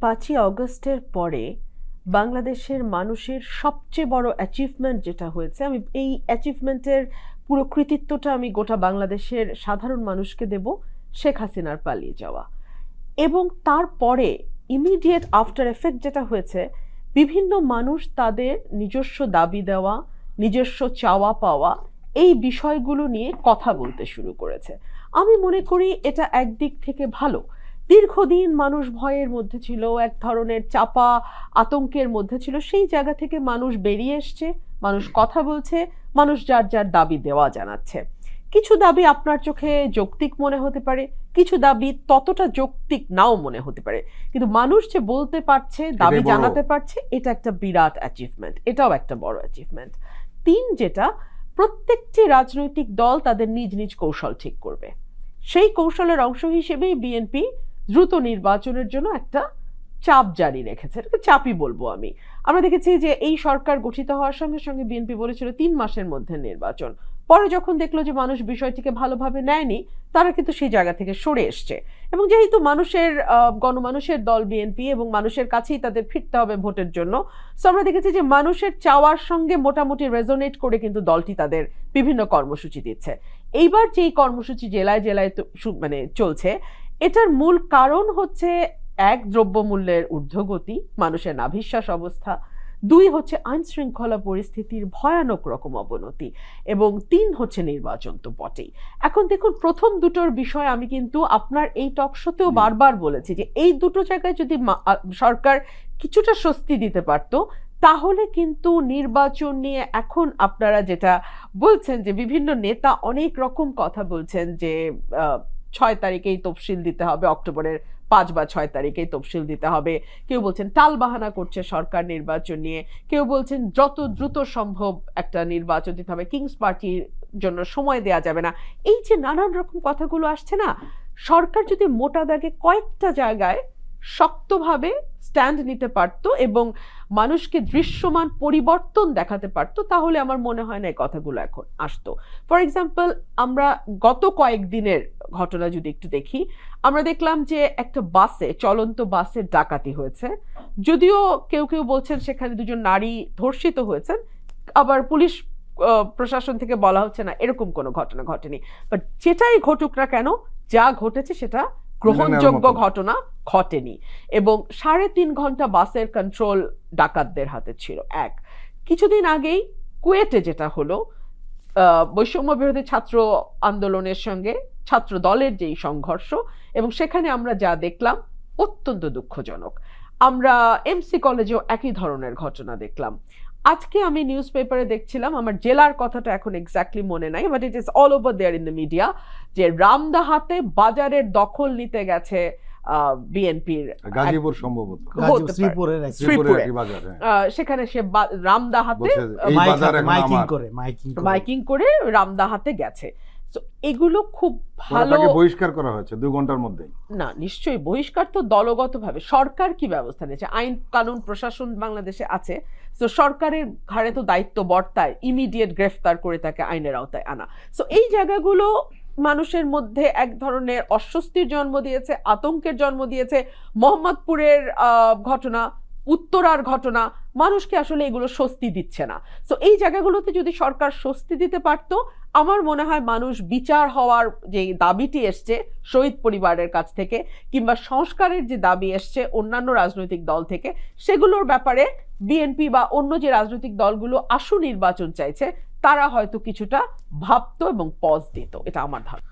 পাঁচই অগস্টের পরে বাংলাদেশের মানুষের সবচেয়ে বড় অ্যাচিভমেন্ট যেটা হয়েছে, আমি এই অ্যাচিভমেন্টের পুরো কৃতিত্বটা আমি গোটা বাংলাদেশের সাধারণ মানুষকে দেব, শেখ হাসিনার পালিয়ে যাওয়া। এবং তারপরে ইমিডিয়েট আফটার এফেক্ট যেটা হয়েছে, বিভিন্ন মানুষ তাদের নিজস্ব দাবি দেওয়া, নিজস্ব চাওয়া পাওয়া, এই বিষয়গুলো নিয়ে কথা বলতে শুরু করেছে। আমি মনে করি এটা একদিক থেকে ভালো। দীর্ঘদিন মানুষ ভয়ের মধ্যে ছিল এক ধরনের চাপা আতঙ্কের মধ্যে ছিল সেই জায়গা থেকে মানুষ বেরিয়ে এসছে মানুষ কথা বলছে মানুষ যার যার দাবি দেওয়া জানাচ্ছে। কিছু দাবি আপনার চোখে যৌক্তিক মনে হতে পারে কিছু দাবি ততটা যৌক্তিক নাও মনে হতে পারে কিন্তু মানুষ যে বলতে পারছে দাবি জানাতে পারছে এটা একটা বিরাট অ্যাচিভমেন্ট এটাও একটা বড় অ্যাচিভমেন্ট তিন যেটা প্রত্যেকটি রাজনৈতিক দল তাদের নিজ নিজ কৌশল ঠিক করবে। সেই কৌশলের অংশ হিসেবেই বিএনপি দ্রুত নির্বাচনের জন্য একটা চাপ জারি রেখেছে। এটাকে চাপই বলব আমি। আমরা দেখেছি যে এই সরকার গঠিত হওয়ার সঙ্গে সঙ্গে বিএনপি বলেছিল তিন মাসের মধ্যে নির্বাচন। পরে যখন দেখল যে মানুষ বিষয়টিকে ভালোভাবে নেয়নি, তারা কিন্তু সেই জায়গা থেকে সরে এসছে। এবং যেহেতু মানুষের গণমানুষের দল বিএনপি এবং মানুষের কাছেই তাদের ফিরতে হবে ভোটের জন্য সো আমরা দেখেছি যে মানুষের চাওয়ার সঙ্গে মোটামুটি রেজোনেট করে কিন্তু দলটি তাদের বিভিন্ন কর্মসূচি দিচ্ছে। এইবার যেই কর্মসূচি জেলায় জেলায় মানে চলছে এটার মূল কারণ হচ্ছে এক দ্রব্যমূল্যের ঊর্ধ্বগতি মানুষের নাভিশ্বাস অবস্থা দুই হচ্ছে আইন শৃঙ্খলা পরিস্থিতির ভয়ানক রকম অবনতি এবং তিন হচ্ছে নির্বাচন তো বটেই। এখন দেখুন প্রথম দুটোর বিষয় আমি কিন্তু আপনার এই টক শোতেও বারবার বলেছি যে এই দুটো জায়গায় যদি সরকার কিছুটা স্বস্তি দিতে পারতো তাহলে কিন্তু নির্বাচন নিয়ে এখন আপনারা যেটা বলছেন যে বিভিন্ন নেতা অনেক রকম কথা বলছেন যে ছয় তারিখেই তফসিল দিতে হবে, অক্টোবরের পাঁচ বা ছয় তারিখেই তফসিল দিতে হবে। কেউ বলছেন টাল বাহানা করছে সরকার নির্বাচন নিয়ে, কেউ বলছেন যত দ্রুত সম্ভব একটা নির্বাচন দিতে হবে, কিংস পার্টির জন্য সময় দেয়া যাবে না। এই যে নানান রকম কথাগুলো আসছে না, সরকার যদি মোটা দাগে কয়েকটা জায়গায় শক্তভাবে স্ট্যান্ড নিতে পারতো এবং মানুষকে দৃশ্যমান পরিবর্তন দেখাতে পারতো, তাহলে আমার মনে হয় না এই কথাগুলো এখন আসতো। ফর এক্সাম্পল আমরা গত কয়েকদিনের ঘটনা যদি একটু দেখি, আমরা দেখলাম যে একটা বাসে, চলন্ত বাসে ডাকাতি হয়েছে। যদিও কেউ কেউ বলছেন সেখানে দুজন নারী ধর্ষিত হয়েছেন, আবার পুলিশ প্রশাসন থেকে বলা হচ্ছে না এরকম কোনো ঘটনা ঘটেনি। বাট যেটাই ঘটুক না কেন, যা ঘটেছে সেটা গ্রহণযোগ্য ঘটনা ঘটেনি এবং সাড়ে তিন ঘণ্টা বাসের কন্ট্রোল ডাকাতদের হাতে ছিল। এক কিছুদিন আগেই কুয়েটে যেটা হলো আহ, বৈষম্য বিরোধী ছাত্র আন্দোলনের সঙ্গে ছাত্র দলের যেই সংঘর্ষ এবং সেখানে আমরা যা দেখলাম অত্যন্ত দুঃখজনক। আমরা এমসি কলেজেও একই ধরনের ঘটনা দেখলাম। আজকে আমি নিউজ পেপারে দেখছিলাম আমার জেলার কথাটা এখন এক্স্যাক্টলি মনে নাই but it is all over there in the media যে রামদাহাতে বাজারের দখল নিতে গেছে বিএনপির গাজীপুর সম্ভবত। হ্যাঁ। সেখানে সে রামদাহাতে মাইকিং করে রামদাহাতে গেছে। তো এগুলো খুব ভালো বহিষ্কার করা হয়েছে দুই ঘণ্টার মধ্যেই। না নিশ্চয়ই বহিষ্কার তো দলগতভাবে। সরকার কি ব্যবস্থা নিয়েছে? আইন কানুন প্রশাসন বাংলাদেশে আছে। তো সরকারের ঘাড়ে তো দায়িত্ব বর্তায় ইমিডিয়েট গ্রেফতার করে তাকে আইনের আওতায় আনা। সো এই জায়গাগুলো মানুষের মধ্যে এক ধরনের অস্বস্তির জন্ম দিয়েছে আতঙ্কের জন্ম দিয়েছে। মোহাম্মদপুরের আহ, ঘটনা উত্তরার ঘটনা, মানুষকে আসলে এগুলো স্বস্তি দিচ্ছে না। তো এই জায়গাগুলোতে যদি সরকার স্বস্তি দিতে পারত, আমার মনে হয় মানুষ বিচার হওয়ার যে দাবিটি এসছে শহীদ পরিবারের কাছ থেকে কিংবা সংস্কারের যে দাবি এসছে অন্যান্য রাজনৈতিক দল থেকে, সেগুলোর ব্যাপারে বিএনপি বা অন্য যে রাজনৈতিক দলগুলো আশু নির্বাচন চাইছে, তারা হয়তো কিছুটা ভাবতো এবং পজ দিত। এটা আমার ধারণা।